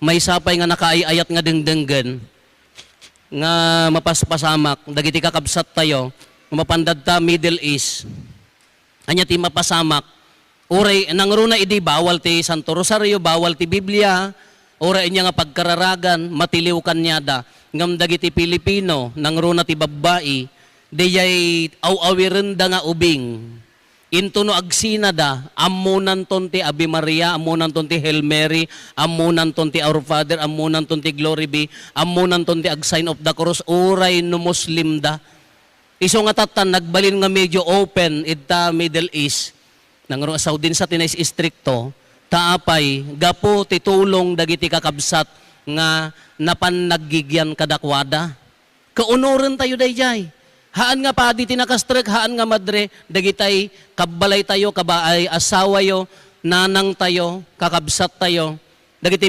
may sapay nga nakaayayat nga dingdinggen nga mapaspasamak dagiti kakabsat tayo mapandad ta Middle East. Anya ti mapasamak uray nangruna idi bawal ti Santo Rosario bawal ti Biblia uray inya nga pagkararagan matiliw kanyada. Ngam dagiti Pilipino nangruna ti babbai dayay aw-awiren da nga ubing Into no agsina da, amunan ton Abi Maria, amunan ton ti Hail Mary, amunan ton ti Our Father, amunan ton ti Glory be, amunan ton ti Ag Sign of the Cross, uray no Muslim da. Iso nga tatan, nagbalin nga medyo open ita Middle East, nang asaw din sa tinais istrikto, taapay, gapo titulong dagiti kakabsat nga napan naggigyan kadakwada. Kaunuran tayo dayjay. Haan nga pa di tinakastrek, haan nga madre, dagitay kabalay tayo, kabaay asawa yo, nanang tayo, kakabsat tayo, dagiti